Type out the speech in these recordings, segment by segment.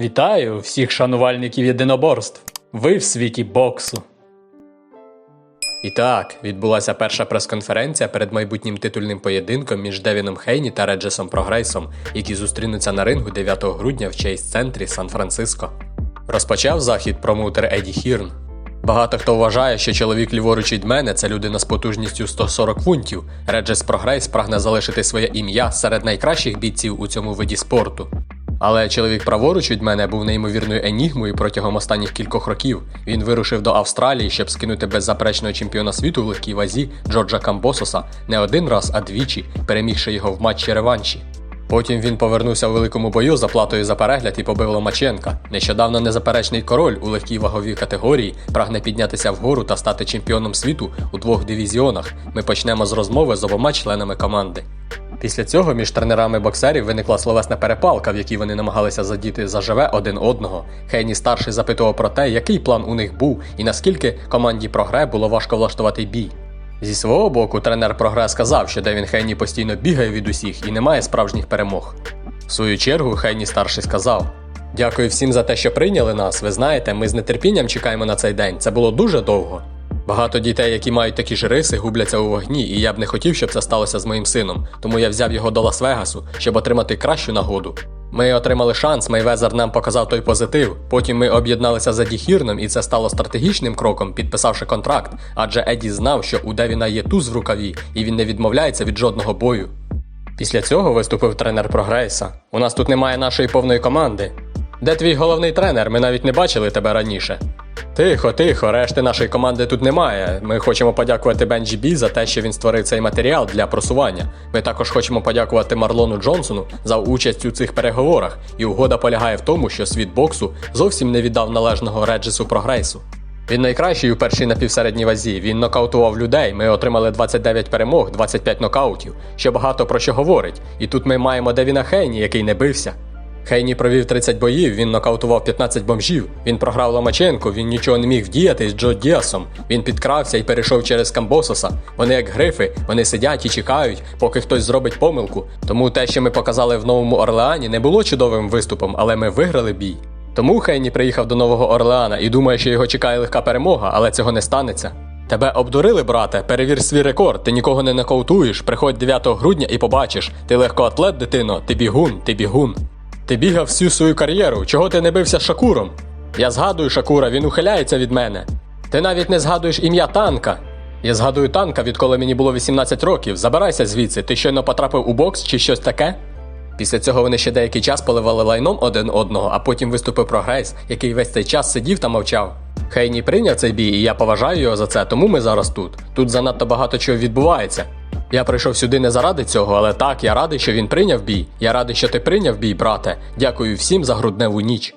Вітаю всіх шанувальників єдиноборств. Ви в світі боксу. І так, відбулася перша прес-конференція перед майбутнім титульним поєдинком між Девіном Хейні та Реджесом Прогрейсом, які зустрінуться на рингу 9 грудня в Чейз-центрі Сан-Франциско. Розпочав захід промоутер Еді Хірн. Багато хто вважає, що чоловік ліворуч від мене це людина з потужністю 140 фунтів. Реджес Прогрейс прагне залишити своє ім'я серед найкращих бійців у цьому виді спорту. Але чоловік праворуч від мене був неймовірною енігмою протягом останніх кількох років. Він вирушив до Австралії, щоб скинути беззаперечного чемпіона світу в легкій вазі Джорджа Камбососа не один раз, а двічі, перемігши його в матчі реванші. Потім він повернувся в великому бою за платою за перегляд і побив Ломаченка. Нещодавно незаперечний король у легкій ваговій категорії прагне піднятися вгору та стати чемпіоном світу у двох дивізіонах. Ми почнемо з розмови з обома членами команди. Після цього між тренерами боксерів виникла словесна перепалка, в якій вони намагалися задіти заживе один одного. Хейні старший запитував про те, який план у них був і наскільки команді прогре було важко влаштувати бій. Зі свого боку, тренер прогре сказав, що Девін Хейні постійно бігає від усіх і не має справжніх перемог. В свою чергу, Хейні старший сказав: Дякую всім за те, що прийняли нас. Ви знаєте, ми з нетерпінням чекаємо на цей день. Це було дуже довго. Багато дітей, які мають такі ж риси, губляться у вогні, і я б не хотів, щоб це сталося з моїм сином, тому я взяв його до Лас-Вегасу, щоб отримати кращу нагоду. Ми отримали шанс, Мейвезер нам показав той позитив. Потім ми об'єдналися за Діхірном, і це стало стратегічним кроком, підписавши контракт, адже Еді знав, що у Девіна є туз в рукаві, і він не відмовляється від жодного бою. Після цього виступив тренер Прогрейса. У нас тут немає нашої повної команди. Де твій головний тренер? Ми навіть не бачили тебе раніше. Тихо, тихо, решти нашої команди тут немає. Ми хочемо подякувати Бенджі Бі за те, що він створив цей матеріал для просування. Ми також хочемо подякувати Марлону Джонсону за участь у цих переговорах, і угода полягає в тому, що світ боксу зовсім не віддав належного Реджесу Прогрейсу. Він найкращий у першій напівсередній вазі. Він нокаутував людей. Ми отримали 29 перемог, 25 нокаутів, що багато про що говорить. І тут ми маємо Девіна Хейні, який не бився. Хейні провів 30 боїв, він нокаутував 15 бомжів. Він програв Ломаченко, він нічого не міг вдіяти з Джо Діасом. Він підкрався і перейшов через Камбососа. Вони як грифи, вони сидять і чекають, поки хтось зробить помилку. Тому те, що ми показали в Новому Орлеані, не було чудовим виступом, але ми виграли бій. Тому Хейні приїхав до Нового Орлеана і думає, що його чекає легка перемога, але цього не станеться. Тебе обдурили, брате, перевір свій рекорд, ти нікого не нокаутуєш, приходь 9 грудня і побачиш. Ти легкоатлет, дитино, ти бігун, ти бігун. Ти бігав всю свою кар'єру, чого ти не бився Шакуром? Я згадую Шакура, він ухиляється від мене. Ти навіть не згадуєш ім'я танка. Я згадую танка, відколи мені було 18 років. Забирайся звідси, ти щойно потрапив у бокс чи щось таке? Після цього вони ще деякий час поливали лайном один одного, а потім виступив прогрес, який весь цей час сидів та мовчав. Хейні прийняв цей бій, і я поважаю його за це, тому ми зараз тут. Тут занадто багато чого відбувається. Я прийшов сюди не заради цього, але так, я радий, що він прийняв бій. Я радий, що ти прийняв бій, брате. Дякую всім за грудневу ніч.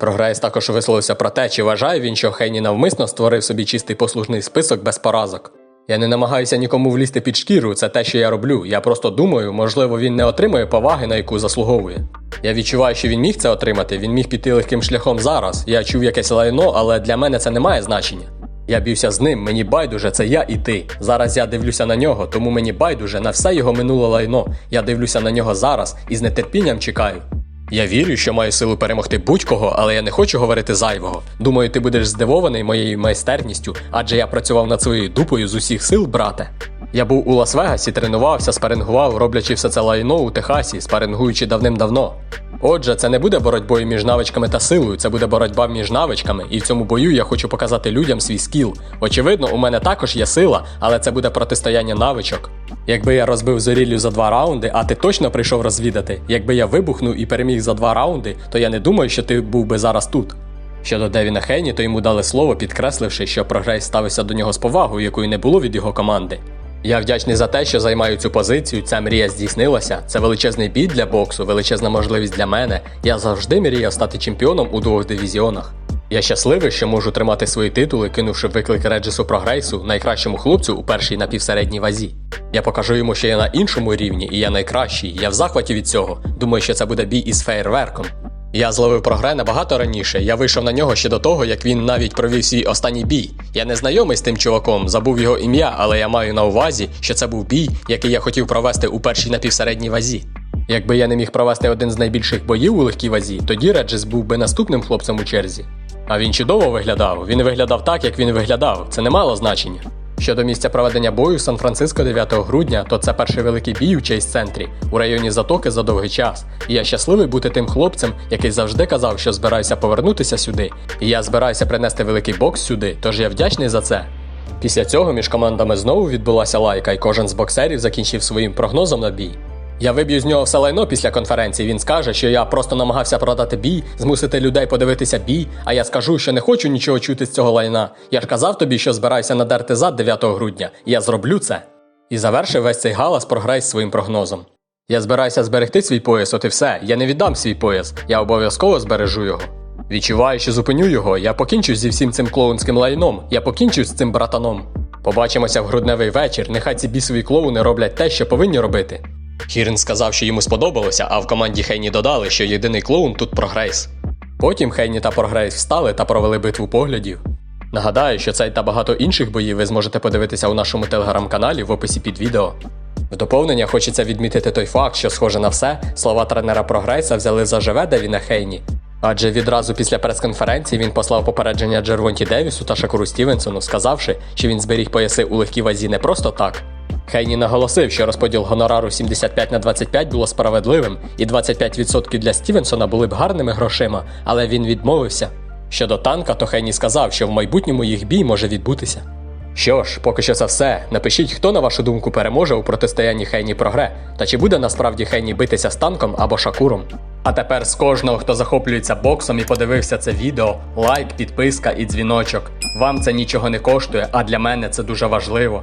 Прогрес також висловився про те, чи вважає він, що Хейні навмисно створив собі чистий послужний список без поразок. Я не намагаюся нікому влізти під шкіру, це те, що я роблю. Я просто думаю, можливо, він не отримує поваги, на яку заслуговує. Я відчуваю, що він міг це отримати, він міг піти легким шляхом зараз. Я чув якесь лайно, але для мене це не має значення. Я бівся з ним, мені байдуже, це я і ти. Зараз я дивлюся на нього, тому мені байдуже на все його минуле лайно. Я дивлюся на нього зараз і з нетерпінням чекаю. Я вірю, що маю силу перемогти будь-кого, але я не хочу говорити зайвого. Думаю, ти будеш здивований моєю майстерністю, адже я працював над своєю дупою з усіх сил, брате. Я був у Лас-Вегасі, тренувався, спарингував, роблячи все це лайно у Техасі, спарингуючи давним-давно. Отже, це не буде боротьбою між навичками та силою, це буде боротьба між навичками, і в цьому бою я хочу показати людям свій скіл. Очевидно, у мене також є сила, але це буде протистояння навичок. Якби я розбив зоріллю за два раунди, а ти точно прийшов розвідати, якби я вибухнув і переміг за два раунди, то я не думаю, що ти був би зараз тут. Щодо Девіна Хейні, то йому дали слово, підкресливши, що прогрес ставився до нього з повагою, якої не було від його команди. Я вдячний за те, що займаю цю позицію. Ця мрія здійснилася. Це величезний бій для боксу, величезна можливість для мене. Я завжди мріяв стати чемпіоном у двох дивізіонах. Я щасливий, що можу тримати свої титули, кинувши виклик Реджесу Прогрейсу, найкращому хлопцю у першій напівсередній вазі. Я покажу йому, що я на іншому рівні, і я найкращий. Я в захваті від цього. Думаю, що це буде бій із фейерверком. Я зловив прогре набагато раніше. Я вийшов на нього ще до того, як він навіть провів свій останній бій. Я не знайомий з тим чуваком, забув його ім'я, але я маю на увазі, що це був бій, який я хотів провести у першій напівсередній вазі. Якби я не міг провести один з найбільших боїв у легкій вазі, тоді Реджес був би наступним хлопцем у черзі. А він чудово виглядав. Він виглядав так, як він виглядав. Це не мало значення. Щодо місця проведення бою Сан-Франциско 9 грудня, то це перший великий бій у честь центрі у районі Затоки за довгий час. І я щасливий бути тим хлопцем, який завжди казав, що збираюся повернутися сюди. І я збираюся принести великий бокс сюди, тож я вдячний за це. Після цього між командами знову відбулася лайка, і кожен з боксерів закінчив своїм прогнозом на бій. Я виб'ю з нього все лайно після конференції. Він скаже, що я просто намагався продати бій, змусити людей подивитися бій. А я скажу, що не хочу нічого чути з цього лайна. Я ж казав тобі, що збираюся надерти зад 9 грудня. Я зроблю це. І завершив весь цей галас про Грейс своїм прогнозом. Я збираюся зберегти свій пояс, от і все. Я не віддам свій пояс, я обов'язково збережу його. Відчуваю, що зупиню його, я покінчу зі всім цим клоунським лайном, я покінчу з цим братаном. Побачимося в грудневий вечір, нехай ці бісові клоуни роблять те, що повинні робити. Хірн сказав, що йому сподобалося, а в команді Хейні додали, що єдиний клоун тут прогрейс. Потім Хейні та Прогрейс встали та провели битву поглядів. Нагадаю, що цей та багато інших боїв ви зможете подивитися у нашому телеграм-каналі в описі під відео. В доповнення хочеться відмітити той факт, що, схоже на все, слова тренера Прогрейса взяли за живе Девіна Хейні. Адже відразу після прес-конференції він послав попередження Джервонті Девісу та Шакуру Стівенсону, сказавши, що він зберіг пояси у легкій вазі не просто так. Хейні наголосив, що розподіл гонорару 75 на 25 було справедливим, і 25% для Стівенсона були б гарними грошима, але він відмовився. Щодо танка, то Хейні сказав, що в майбутньому їх бій може відбутися. Що ж, поки що це все. Напишіть, хто на вашу думку переможе у протистоянні Хейні прогре, та чи буде насправді Хейні битися з танком або шакуром. А тепер з кожного, хто захоплюється боксом і подивився це відео, лайк, підписка і дзвіночок. Вам це нічого не коштує, а для мене це дуже важливо.